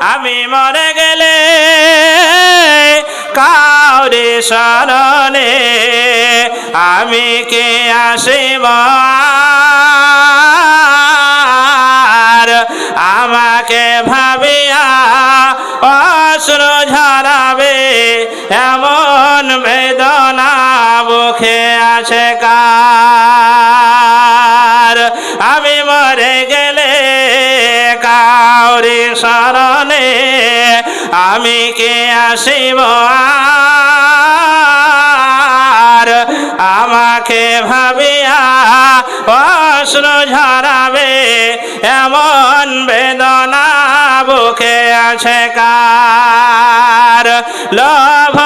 আমি মরে গেলে কাউরে শরণে আমি কে আসিব? আমাকে ভাবিয়া অশ্র ঝরাবে, এমন বেদনা বুখে আছে কার? কাউরি শরণে আমি কে আসিব আর? আমাকে ভাবিয়া অশ্র ঝরাবে, এমন বেদনা বুকে আছে কার? লোভ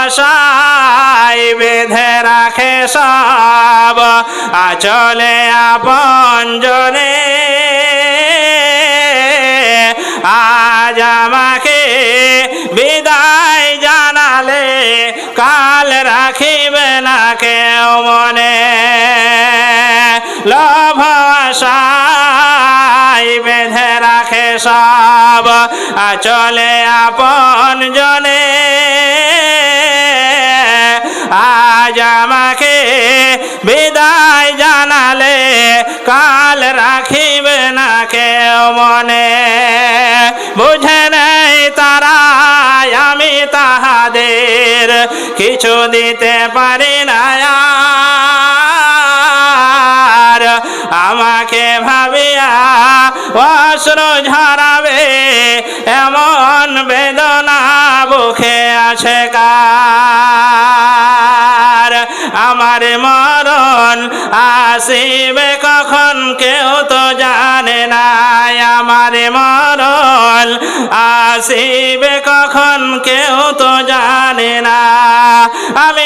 আশায় বেঁধে রাখে সব, আচলে আপন জনে। লোভ আশায় বেঁধে রাখে সব। চলে আপন জনে। আজ আমাকে বিদায় জানালে, কাল রাখিবে না কেউ মনে। বুঝে নেই তারা, আমি তাহাদের, কিছু দিতে পারি না। অশ্র ঝরাবে এমন বেদনা বুকে আছে কার? আমার মরণ আসিবে কখন কেউ তো জানে না। আমার মরণ আসিবে কখন কেউ তো জানে না। আমি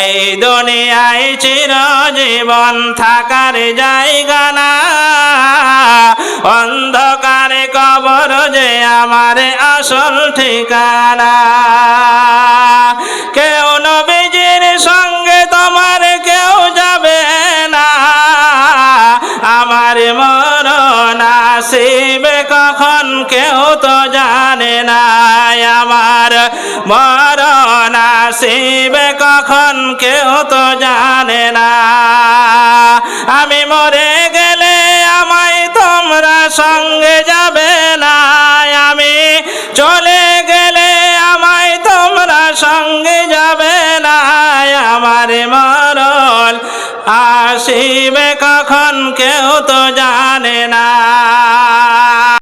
এই দুনিয়ায় চির জীবন থাকার জায়গা না। অন্ধকার কবর যে আমার আসল ঠিকানা। কেউ নবীজির সঙ্গে তোমার কেউ যাবে না। আমার মরণ আসিবে কখন কেউ তো জানে না আমার আসিবে কখন কেউ তো জানে না। আমি মরে গেলে আমায় তোমরা সঙ্গে যাবে না। আমি চলে গেলে আমায় তোমরা সঙ্গে যাবে না। আমার মরল আসিবে কখন কেউ তো জানে না।